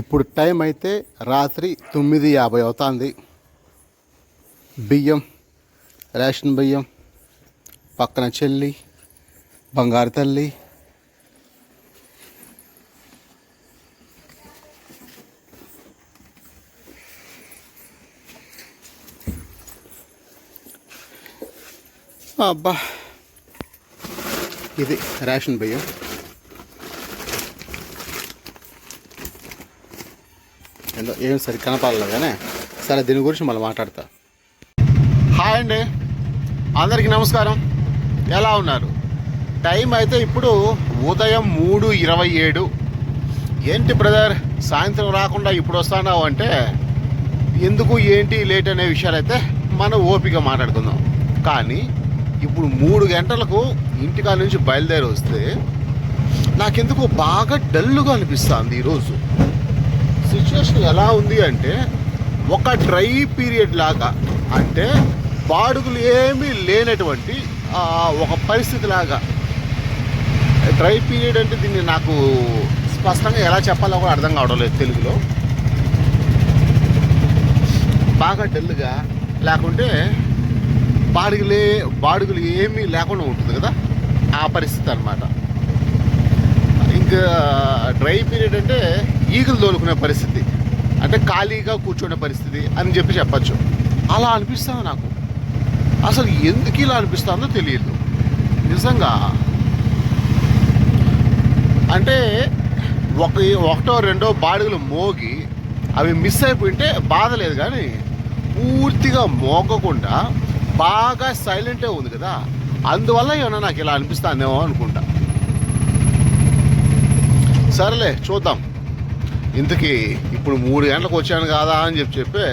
ఇప్పుడు టైం అయితే రాత్రి తొమ్మిది యాభై అవుతుంది. బియ్యం రేషన్ బియ్యం పక్కన చెల్లి బంగారు తల్లి. అబ్బా ఇది రేషన్ బియ్యం. ఏందో ఏం సరి కనపడలేదనే కానీ సరే దీని గురించి మళ్ళీ మాట్లాడతా. హాయ్ అండి. అందరికీ నమస్కారం. ఎలా ఉన్నారు? టైం అయితే ఇప్పుడు ఉదయం మూడు ఇరవై ఏడు. ఏంటి బ్రదర్ సాయంత్రం రాకుండా ఇప్పుడు వస్తున్నావు అంటే ఎందుకు ఏంటి లేట్ అనే విషయాలు అయితే మనం ఓపిక మాట్లాడుకుందాం. కానీ ఇప్పుడు మూడు గంటలకు ఇంటికా నుంచి బయలుదేరి వస్తే నాకెందుకు బాగా డల్లుగా అనిపిస్తుంది ఈరోజు. సిచ్యువేషన్ ఎలా ఉంది అంటే ఒక డ్రై పీరియడ్ లాగా అంటే బాడుగులు ఏమీ లేనటువంటి ఒక పరిస్థితి లాగా. డ్రై పీరియడ్ అంటే దీన్ని నాకు స్పష్టంగా ఎలా చెప్పాలో కూడా అర్థం కావడం లేదు తెలుగులో. బాగా డల్గా లేకుంటే బాడుగులే బాడుగులు ఏమీ లేకుండా ఉంటుంది కదా ఆ పరిస్థితి అన్నమాట. ఇంకా డ్రై పీరియడ్ అంటే ఈగలు తోలుకునే పరిస్థితి. అంటే ఖాళీగా కూర్చునే పరిస్థితి అని చెప్పి చెప్పచ్చు. అలా అనిపిస్తుంది నాకు. అసలు ఎందుకు ఇలా అనిపిస్తుందో తెలియదు. నిజంగా అంటే ఒక ఒకటో రెండో బాడుగులు మోగి అవి మిస్ అయిపోయింటే బాధ లేదు కానీ పూర్తిగా మోగకుండా బాగా సైలెంటే ఉంది కదా. అందువల్ల ఏమైనా నాకు ఇలా అనిపిస్తానేమో అనుకుంటా. సరేలే చూద్దాం. ఇంతకీ ఇప్పుడు మూడు గంటలకు వచ్చాను కాదా అని చెప్పి చెప్పి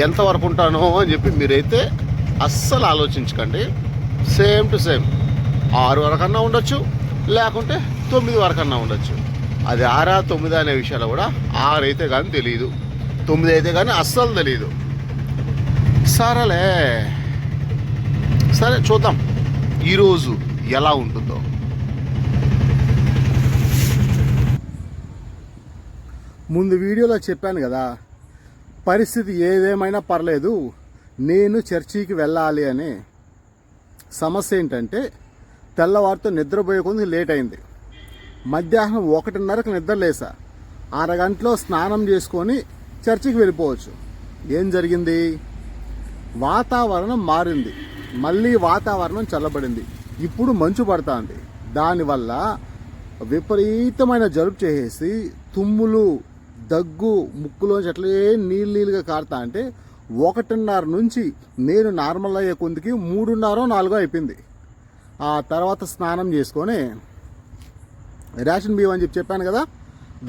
ఎంతవరకు ఉంటానో అని చెప్పి మీరైతే అస్సలు ఆలోచించకండి. సేమ్ టు సేమ్ ఆరు వరకన్నా ఉండొచ్చు లేకుంటే తొమ్మిది వరకన్నా ఉండొచ్చు. అది ఆరా తొమ్మిది అనే విషయాలు కూడా ఆరు అయితే కానీ తెలియదు తొమ్మిది అయితే కానీ అస్సలు తెలియదు సరేలే. సరే చూద్దాం. ఈరోజు ఎలా ఉంటుందో. ముందు వీడియోలో చెప్పాను కదా పరిస్థితి ఏదేమైనా పర్లేదు నేను చర్చికి వెళ్ళాలి అని సమస్య ఏంటంటే తెల్లవారితో నిద్రపోయే కొంది లేట్ అయింది మధ్యాహ్నం ఒకటిన్నరకు నిద్రలేసా. అరగంటలో స్నానం చేసుకొని చర్చికి వెళ్ళిపోవచ్చు. ఏం జరిగింది? వాతావరణం మారింది. మళ్ళీ వాతావరణం చల్లబడింది. ఇప్పుడు మంచు పడుతుంది. దానివల్ల విపరీతమైన జలుబు చేసేసి తుమ్ములు దగ్గు ముక్కులోంచి అట్లే నీళ్ళు నీళ్ళుగా కారుతా అంటే ఒకటిన్నర నుంచి నేను నార్మల్ అయ్యే కొందికి మూడున్నర నాలుగో అయిపోయింది. ఆ తర్వాత స్నానం చేసుకొని రేషన్ బియ్యం అని చెప్పి చెప్పాను కదా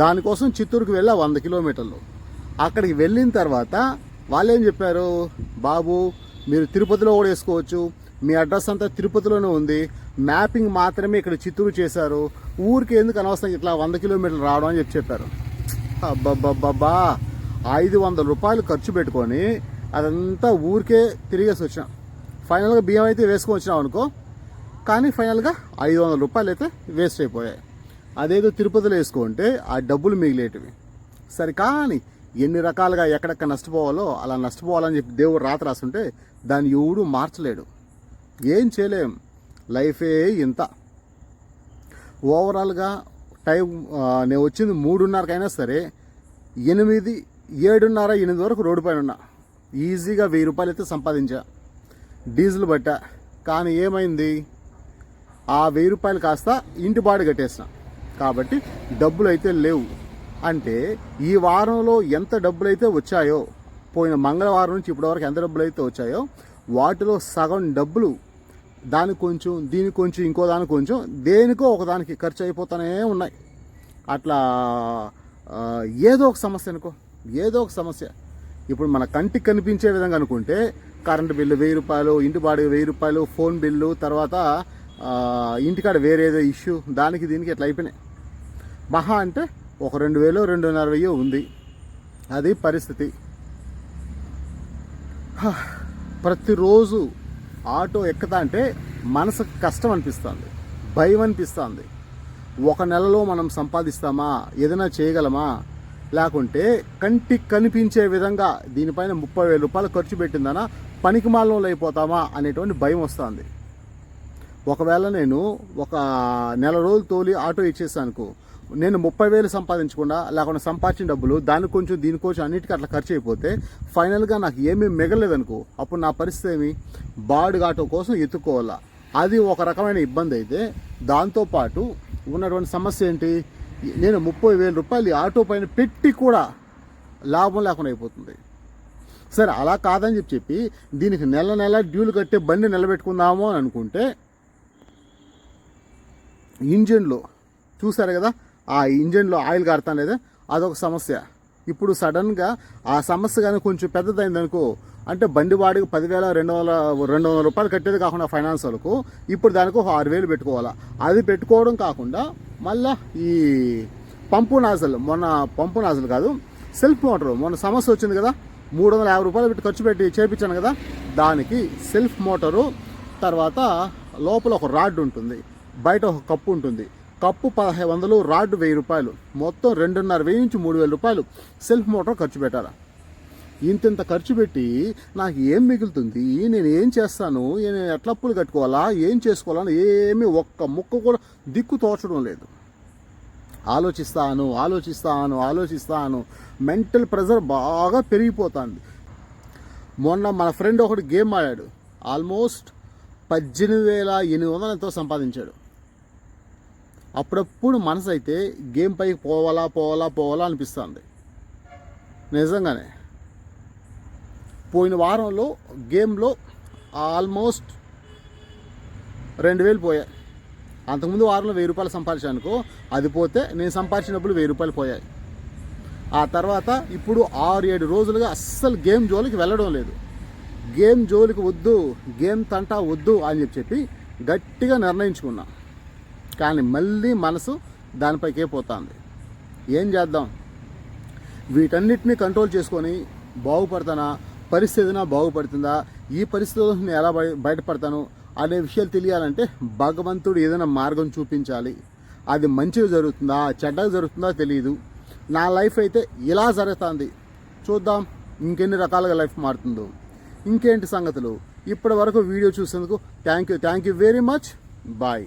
దానికోసం చిత్తూరుకి వెళ్ళా వంద కిలోమీటర్లు. అక్కడికి వెళ్ళిన తర్వాత వాళ్ళు ఏం చెప్పారు బాబు మీరు తిరుపతిలో కూడా వేసుకోవచ్చు. మీ అడ్రస్ అంతా తిరుపతిలోనే ఉంది. మ్యాపింగ్ మాత్రమే ఇక్కడ చిత్తూరు చేశారు. ఊరికి ఎందుకు అనవసరం ఇట్లా వంద కిలోమీటర్లు రావడం అని చెప్పి చెప్పారు. అబ్బబ్బబ్బబ్బా. ఐదు వందల రూపాయలు ఖర్చు పెట్టుకొని అదంతా ఊరికే తిరిగేసి వచ్చాం ఫైనల్గా బియ్యం అయితే వేసుకొని వచ్చినాం అనుకో. కానీ ఫైనల్గా ఐదు వందల రూపాయలు అయితే వేస్ట్ అయిపోయాయి. అదేదో తిరుపతిలో వేసుకుంటే ఆ డబ్బులు మిగిలేటివి. సరే కానీ ఎన్ని రకాలుగా ఎక్కడెక్కడ నష్టపోవాలో అలా నష్టపోవాలని చెప్పి దేవుడు రాత రాస్తుంటే దాన్ని ఎవడు మార్చలేడు. ఏం చేయలేం. లైఫే ఇంత. ఓవరాల్గా టైం నేను వచ్చింది మూడున్నరకైనా సరే ఎనిమిది ఏడున్నర ఎనిమిది వరకు రోడ్డు పైన ఉన్నా. ఈజీగా వెయ్యి రూపాయలు అయితే సంపాదించా. డీజిల్ బట్ట కానీ ఏమైంది? ఆ వెయ్యి రూపాయలు కాస్త ఇంటి బాడి కట్టేసిన. కాబట్టి డబ్బులు అయితే లేవు. అంటే ఈ వారంలో ఎంత డబ్బులు అయితే వచ్చాయో పోయిన మంగళవారం నుంచి ఇప్పటివరకు ఎంత డబ్బులు అయితే వచ్చాయో వాటిలో సగం డబ్బులు దానికి కొంచెం దీనికి కొంచెం ఇంకో దానికి కొంచెం దేనికో ఒకదానికి ఖర్చు అయిపోతూనే ఉన్నాయి. అట్లా ఏదో ఒక సమస్య అనుకో ఏదో ఒక సమస్య. ఇప్పుడు మన కంటికి కనిపించే విధంగా అనుకుంటే కరెంటు బిల్లు వెయ్యి రూపాయలు ఇంటి బాడిగ వెయ్యి రూపాయలు ఫోన్ బిల్లు తర్వాత ఇంటికాడ వేరేదో ఇష్యూ దానికి దీనికి ఇట్లా అయిపోయినాయి. మహా అంటే ఒక రెండు వేలు రెండున్నర వెయ్యి ఉంది. అది పరిస్థితి. ప్రతిరోజు ఆటో ఎక్కతా అంటే మనసుకు కష్టం అనిపిస్తుంది భయం అనిపిస్తుంది. ఒక నెలలో మనం సంపాదిస్తామా? ఏదైనా చేయగలమా? లేకుంటే కంటికి కనిపించే విధంగా దీనిపైన ముప్పై వేల రూపాయలు ఖర్చు పెట్టిందనా పనికి మాలంలో అయిపోతామా అనేటువంటి భయం వస్తుంది. ఒకవేళ నేను ఒక నెల రోజులు తోలి ఆటో ఇచ్చేసానుకో నేను ముప్పై వేలు సంపాదించకుండా లేకుండా సంపాదించిన డబ్బులు దానికి కొంచెం దీనికోసం కొంచెం అన్నిటికీ అట్లా ఖర్చు అయిపోతే ఫైనల్గా నాకు ఏమీ మిగలలేదనుకో అప్పుడు నా పరిస్థితి ఏమి? బాడుగాటం కోసం ఎత్తుకోవాలా? అది ఒక రకమైన ఇబ్బంది అయితే దాంతోపాటు ఉన్నటువంటి సమస్య ఏంటి? నేను ముప్పై వేల రూపాయలు ఆటో పైన పెట్టి కూడా లాభం లేకుండా అయిపోతుంది. సరే అలా కాదని చెప్పి చెప్పి దీనికి నెల నెల డ్యూలు కట్టే బండి నిలబెట్టుకుందాము అని అనుకుంటే ఇంజిన్లో చూసారు కదా ఆ ఇంజన్లో ఆయిల్ కారుతాం లేదా? అదొక సమస్య. ఇప్పుడు సడన్గా ఆ సమస్య కానీ కొంచెం పెద్దదైంది అనుకో అంటే బండి వాడికి పదివేల రెండు వందల రెండు వందల రూపాయలు కట్టేది కాకుండా ఫైనాన్స్ వాళ్ళకు ఇప్పుడు దానికి ఆరు వేలు పెట్టుకోవాలా? అది పెట్టుకోవడం కాకుండా మళ్ళా ఈ పంపు నాజల్ మొన్న పంపు నాజల్ కాదు సెల్ఫ్ మోటార్. మొన్న సమస్య వచ్చింది కదా మూడు వందల యాభై రూపాయలు పెట్టి ఖర్చు పెట్టి చేయించాను కదా దానికి సెల్ఫ్ మోటారు తర్వాత లోపల ఒక రాడ్ ఉంటుంది బయట ఒక కప్పు ఉంటుంది. కప్పు పదహైదు వందలు రాడ్ వెయ్యి రూపాయలు. మొత్తం రెండున్నర వెయ్యి నుంచి మూడు వేల రూపాయలు సెల్ఫ్ మోటార్ ఖర్చు పెట్టాలా? ఇంతింత ఖర్చు పెట్టి నాకు ఏం మిగులుతుంది? నేను ఏం చేస్తాను? నేను ఎట్లా అప్పులు కట్టుకోవాలా? ఏం చేసుకోవాలని ఏమీ ఒక్క ముక్క కూడా దిక్కు తోచడం లేదు. ఆలోచిస్తాను ఆలోచిస్తాను ఆలోచిస్తాను. మెంటల్ ప్రెజర్ బాగా పెరిగిపోతుంది. మొన్న మన ఫ్రెండ్ ఒకడు గేమ్ ఆడాడు. ఆల్మోస్ట్ పద్దెనిమిది వేల ఎనిమిది వందలు ఎంతో సంపాదించాడు. అప్పుడప్పుడు మనసు అయితే గేమ్ పైకి పోవాలా పోవాలా పోవాలా అనిపిస్తుంది. నిజంగానే. పోయిన వారంలో గేమ్లో ఆల్మోస్ట్ రెండు వేలు పోయాయి. అంతకుముందు వారంలో వెయ్యి రూపాయలు సంపాదించానుకో అది పోతే నేను సంపాదించినప్పుడు వెయ్యి రూపాయలు పోయాయి. ఆ తర్వాత ఇప్పుడు ఆరు ఏడు రోజులుగా అస్సలు గేమ్ జోలికి వెళ్ళడం లేదు. గేమ్ జోలికి వద్దు గేమ్ తంటా వద్దు అని చెప్పి చెప్పి గట్టిగా నిర్ణయించుకున్నా. కానీ మళ్ళీ మనసు దానిపైకే పోతుంది. ఏం చేద్దాం? వీటన్నిటిని కంట్రోల్ చేసుకొని బాగుపడతానా? పరిస్థితినా బాగుపడుతుందా? ఈ పరిస్థితుల్లో నేను ఎలా బయ బయటపడతాను? అనే విషయాలు తెలియాలంటే భగవంతుడు ఏదైనా మార్గం చూపించాలి. అది మంచిగా జరుగుతుందా? చెడ్డగా జరుగుతుందా తెలియదు నా లైఫ్ అయితే ఇలా జరుగుతుంది. చూద్దాం ఇంకెన్ని రకాలుగా లైఫ్ మారుతుందో. ఇంకేంటి సంగతులు? ఇప్పటి వరకు వీడియో చూసేందుకు thank you. Thank you very much. Bye.